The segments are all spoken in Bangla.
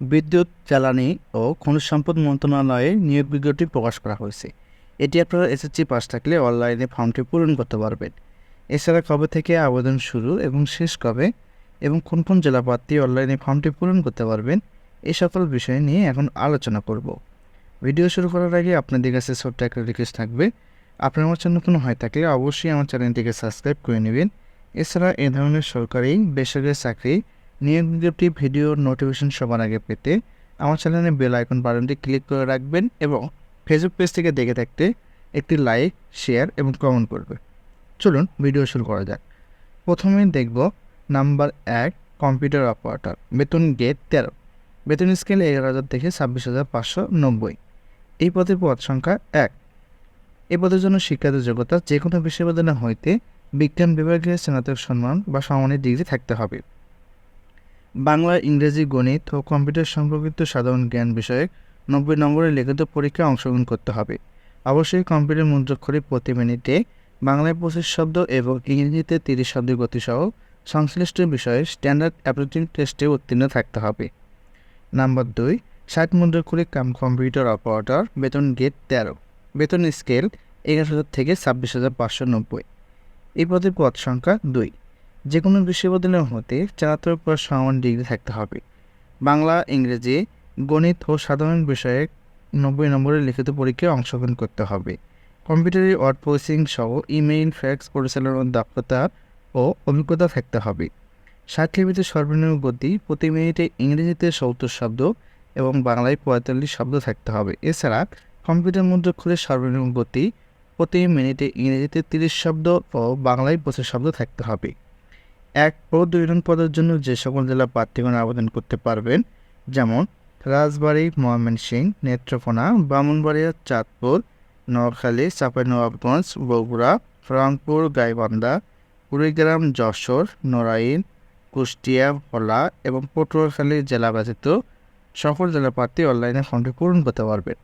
বিদ্যুৎ, জ্বালানি ও খনিজ সম্পদ মন্ত্রণালয়ে নিয়োগ বিজ্ঞপ্তি প্রকাশ করা হয়েছে। এটি আপনারা এসএসসি পাস থাকলে অনলাইনে ফর্মটি পূরণ করতে পারবেন। এছাড়া কবে থেকে আবেদন শুরু এবং শেষ কবে এবং কোন কোন জেলা প্রার্থী অনলাইনে ফর্মটি পূরণ করতে পারবেন এই সকল বিষয় নিয়ে এখন আলোচনা করব। ভিডিও শুরু করার আগে আপনাদের কাছে ছোট্ট একটা রিকোয়েস্ট থাকবে। আপনার আমার চ্যানেল কোনো হয় থাকলে অবশ্যই আমার চ্যানেলটিকে সাবস্ক্রাইব করে নেবেন। এছাড়া এ ধরনের সরকারি, বেসরকারি চাকরি নিয়োগ বিজ্ঞপ্তি ভিডিও, নোটিফিকেশন সবার আগে পেতে আমার চ্যানেলে বেল আইকন বাটনটি ক্লিক করে রাখবেন এবং ফেসবুক পেজ থেকে দেখে থাকতে একটি লাইক, শেয়ার এবং কমেন্ট করবে। চলুন ভিডিও শুরু করা যাক। প্রথমে দেখব নাম্বার এক, কম্পিউটার অপারেটর, বেতন গেট তেরো। বেতন স্কেল এগারো হাজার থেকে ছাব্বিশ হাজার পাঁচশো নব্বই। এই পদের পদ সংখ্যা এক। এই পদের জন্য শিক্ষাগত যোগ্যতা যে কোনো বিশ্ববিদ্যালয় হইতে বিজ্ঞান বিভাগের স্নাতক সম্মান বা সমানের ডিগ্রি থাকতে হবে। বাংলা, ইংরেজি, গণিত ও কম্পিউটার সম্পর্কিত সাধারণ জ্ঞান বিষয়ে নব্বই নম্বরের লিখিত পরীক্ষায় অংশগ্রহণ করতে হবে। অবশ্যই কম্পিউটার মুদ্রাক্ষরে প্রতি মিনিটে বাংলায় পঁচিশ শব্দ এবং ইংরেজিতে তিরিশ শব্দের গতিসহ সংশ্লিষ্ট বিষয়ে স্ট্যান্ডার্ড অ্যাপ্টিটিউড টেস্টে উত্তীর্ণ থাকতে হবে। নাম্বার দুই, ষাট মুদ্রাক্ষরে কাম কম্পিউটার অপারেটর, বেতন গেট তেরো। বেতন স্কেল এগারো হাজার থেকে ছাব্বিশ হাজার পাঁচশো নব্বই। এই পদের পদ সংখ্যা দুই। যে কোনো বিশ্ববিদ্যালয় হতে চারাত্তর পর সমান ডিগ্রি থাকতে হবে। বাংলা, ইংরেজি, গণিত ও সাধারণ বিষয়ে নব্বই নম্বরের লিখিত পরীক্ষায় অংশগ্রহণ করতে হবে। কম্পিউটারে ওয়ার্ড প্রসেসিং সহ ইমেইল, ফ্যাক্স, পরিচালনার দক্ষতা ও অভিজ্ঞতা থাকতে হবে। ষাট সর্বনিম্ন গতি প্রতি মিনিটে ইংরেজিতে সত্তর শব্দ এবং বাংলায় পঁয়তাল্লিশ শব্দ থাকতে হবে। এছাড়া কম্পিউটার মুদ্রাক্ষরে সর্বনিম্ন গতি প্রতি মিনিটে ইংরেজিতে তিরিশ শব্দ ও বাংলায় পঁচিশ শব্দ থাকতে হবে। এক ও দুই পদের জন্য যে সকল জেলা প্রার্থীগণ আবেদন করতে পারবেন, যেমন রাজবাড়ী, ময়মনসিংহ, নেত্রকোনা, বামুনবাড়িয়া, চাঁদপুর, নোয়াখালী, চাঁপাইনবাবগঞ্জ, বগুড়া, রংপুর, গাইবান্ধা, কুড়িগ্রাম, যশোর, নড়াইল, কুষ্টিয়া ভোলা এবং পটুয়াখালী জেলা ব্যতীত সকল জেলা প্রার্থী অনলাইনে ফর্মটি পূরণ করতে পারবেন।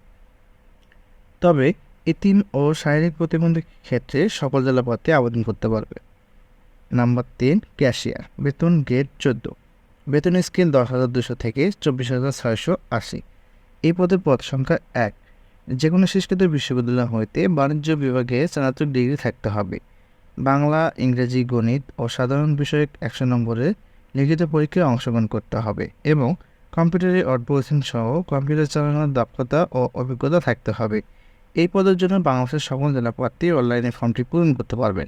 তবে এতিম ও শারীরিক প্রতিবন্ধী ক্ষেত্রে সকল জেলা প্রার্থী আবেদন করতে পারবে। নাম্বার তিন, ক্যাশিয়ার। বেতন গেট চোদ্দ। বেতন স্কেল দশ হাজার দুশো থেকে চব্বিশ হাজার ছয়শো আশি। এই পদের পদ সংখ্যা এক। যে কোনো শিক্ষিত বিশ্ববিদ্যালয় হইতে বাণিজ্য বিভাগে স্নাতক ডিগ্রি থাকতে হবে। বাংলা, ইংরেজি, গণিত ও সাধারণ বিষয়ক একশো নম্বরে লিখিত পরীক্ষায় অংশগ্রহণ করতে হবে এবং কম্পিউটারে অর্থপ্রসেসিং সহ কম্পিউটার চালানোর দক্ষতা ও অভিজ্ঞতা থাকতে হবে। এই পদের জন্য বাংলাদেশের সকল জেলা প্রার্থী অনলাইনে ফর্মটি পূরণ করতে পারবেন।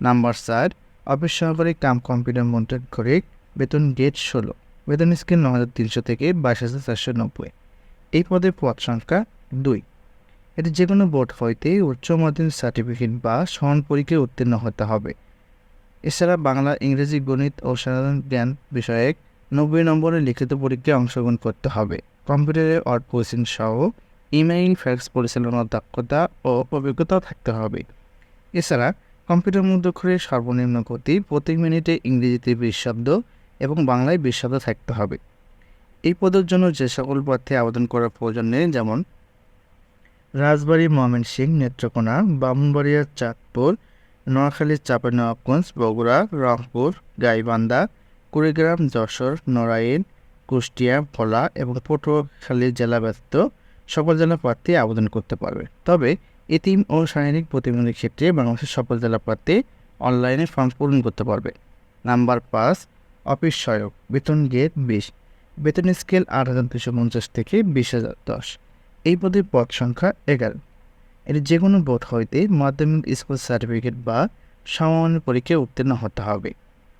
নাম্বার চার, অফিস সহকারী কাম কম্পিউটার মন্ত্রক করে বেতন গেট ষোলো, বেতন স্কেল ন হাজার তিনশো থেকে বাইশ হাজার চারশো নব্বই। এই পদের পদ সংখ্যা দুই। এটি যে কোনো বোর্ড হইতে উচ্চ মাধ্যমিক সার্টিফিকেট বা সমান পরীক্ষায় উত্তীর্ণ হতে হবে। এছাড়া বাংলা, ইংরেজি, গণিত ও সাধারণ জ্ঞান বিষয়ক নব্বই নম্বরের লিখিত পরীক্ষায় অংশগ্রহণ করতে হবে। কম্পিউটারে ওয়ার্ড প্রসেসিং সহ ইমেইল, ফ্যাক্স পরিচালনার দক্ষতা ও অভিজ্ঞতা থাকতে হবে। এছাড়া কম্পিউটার মুদ্রাক্ষরে সর্বনিম্ন গতি প্রতি মিনিটে ইংরেজিতে বিশ শব্দ এবং বাংলায় বিশ শব্দ থাকতে হবে। এই পদের জন্য যে সকল পথে আবেদন করার প্রয়োজন নেই, যেমন রাজবাড়ী, ময়মনসিংহ, নেত্রকোনা বামুনবাড়িয়া চাঁদপুর, নোয়াখালী, চাঁপাইনবাবগঞ্জ, বগুড়া, রংপুর, গাইবান্ধা, কুড়িগ্রাম, যশোর, নড়াইল, কুষ্টিয়া, ভোলা এবং পটুয়াখালী জেলা ব্যতীত সকল জেলা প্রার্থী আবেদন করতে পারবে। তবে এতিম ও শারীরিক প্রতিবন্ধীর ক্ষেত্রে বাংলাদেশের সকল জেলা প্রার্থী অনলাইনে ফর্ম পূরণ করতে পারবে। নাম্বার পাঁচ অফিস সহায়ক, বেতন গেট বিশ, বেতন স্কেল আট হাজার দুশো পঞ্চাশ থেকে বিশ হাজার দশ। এই পদের পদ সংখ্যা এগারো। এটি যে কোনো বোর্ড হইতে মাধ্যমিক স্কুল সার্টিফিকেট বা সমমানের পরীক্ষায় উত্তীর্ণ হতে হবে।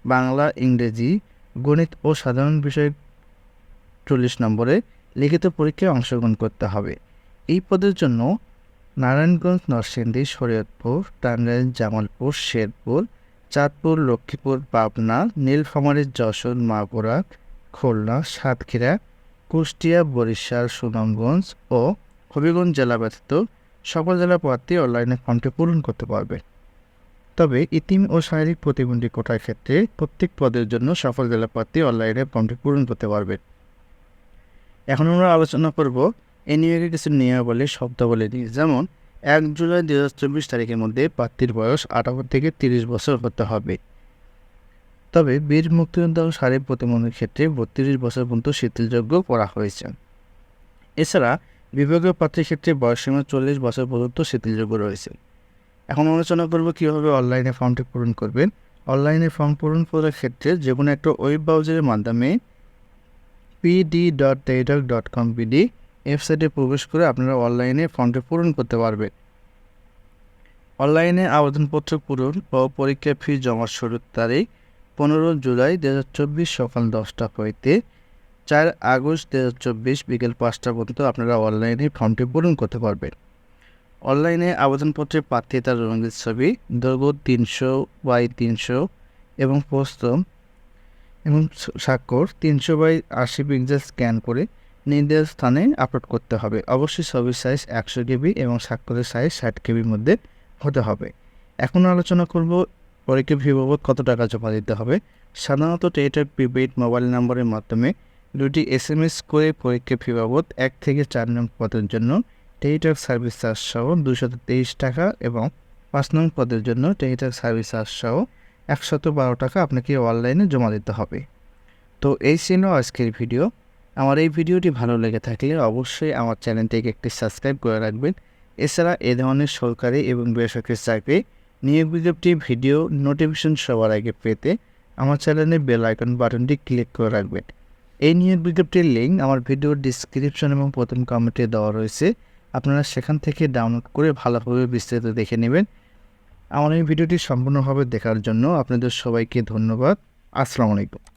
বাংলা, ইংরেজি, গণিত ও সাধারণ বিষয় চল্লিশ নম্বরে লিখিত পরীক্ষায় অংশগ্রহণ করতে হবে। এই পদের জন্য নারায়ণগঞ্জ, নরসিংদী, শরীয়তপুর, টাঙ্গাইল, জামালপুর, শেরপুর, চাঁদপুর, লক্ষ্মীপুর, পাবনা, নীলফামারী, যশোর, মাগুরা, খুলনা, সাতক্ষীরা, কুষ্টিয়া, বরিশাল, সুনামগঞ্জ ও হবিগঞ্জ জেলা ব্যতীত সকল জেলা প্রার্থী অনলাইনে ফর্মটি পূরণ করতে পারবে। তবে ইতিম ও শারীরিক প্রতিবন্ধী কোটার ক্ষেত্রে প্রত্যেক পদের জন্য সকল জেলা প্রার্থী অনলাইনে ফর্মটি পূরণ করতে পারবে। এখন আমরা আলোচনা করব এ কিছু নিয়মাবলী, শব্দাবলী দিয়ে। যেমন, এক জুলাই দু হাজার চব্বিশ তারিখের মধ্যে প্রার্থীর বয়স আঠারো থেকে তিরিশ বছর হতে হবে। তবে বীর মুক্তিযোদ্ধা ও শারীরিক প্রতিবন্ধের ক্ষেত্রে বত্রিশ বছর পর্যন্ত শিথিলযোগ্য করা হয়েছে। এছাড়া, বিভাগীয় প্রার্থীর ক্ষেত্রে বয়সসীমা চল্লিশ বছর পর্যন্ত শিথিলযোগ্য রয়েছে। এখন আলোচনা করব কীভাবে অনলাইনে ফর্মটি পূরণ করবেন। অনলাইনে ফর্ম পূরণ করার ক্ষেত্রে যে কোনো একটা ওয়েব ব্রাউজারের মাধ্যমে PD dot Teletalk dot com PD ওয়েবসাইটে প্রবেশ করে আপনারা অনলাইনে ফর্মটি পূরণ করতে পারবেন। অনলাইনে আবেদনপত্র পূরণ ও পরীক্ষা ফি জমার শুরুর তারিখ পনেরো জুলাই দু হাজার চব্বিশ সকাল দশটা হইতে চার আগস্ট দু হাজার চব্বিশ বিকেল পাঁচটা পর্যন্ত আপনারা অনলাইনে ফর্মটি পূরণ করতে পারবেন। অনলাইনে আবেদনপত্রের প্রার্থিতার রঙিন ছবি, দৈর্ঘ্য তিনশো বাই তিনশো এবং প্রস্থ এবং স্বাক্ষর তিনশো বাই আশি পিক্সেল স্ক্যান করে নির্দেশ স্থানে আপলোড করতে হবে। অবশ্যই ছবির সাইজ একশো কেবি এবং স্বাক্ষরের সাইজ ষাট কেবির মধ্যে হতে হবে। এখন আলোচনা করব পরীক্ষা ফি কত টাকা জমা দিতে হবে। সাধারণত টেলিটক প্রিপেইড মোবাইল নম্বরের মাধ্যমে দুটি এস এম এস করে পরীক্ষা ফি এক থেকে চার নং পদের জন্য টেলিটক সার্ভিস চার্জ সহ দুশত তেইশ টাকা এবং পাঁচ নং পদের জন্য টেলিটক সার্ভিস চার্জ সহ একশত বারো টাকা আপনাকে অনলাইনে জমা দিতে হবে। তো এই ছিল আজকের ভিডিও আমার এই ভিডিওটি ভালো লেগে থাকলে অবশ্যই আমার চ্যানেলটিকে একটি সাবস্ক্রাইব করে রাখবেন। এছাড়া এ ধরনের সরকারি এবং বেসরকারি চাকরি নিয়োগ বিজ্ঞপ্তি, ভিডিও নোটিফিকেশন সবার আগে পেতে আমার চ্যানেলের বেল আইকন বাটনটি ক্লিক করে রাখবেন। এই নিয়োগ বিজ্ঞপ্তির লিঙ্ক আমার ভিডিওর ডিসক্রিপশন এবং প্রথম কমেন্টে দেওয়া রয়েছে। আপনারা সেখান থেকে ডাউনলোড করে ভালোভাবে বিস্তারিত দেখে নেবেন। আমার এই ভিডিওটি সম্পূর্ণভাবে দেখার জন্য আপনাদের সবাইকে ধন্যবাদ। আসসালামু আলাইকুম।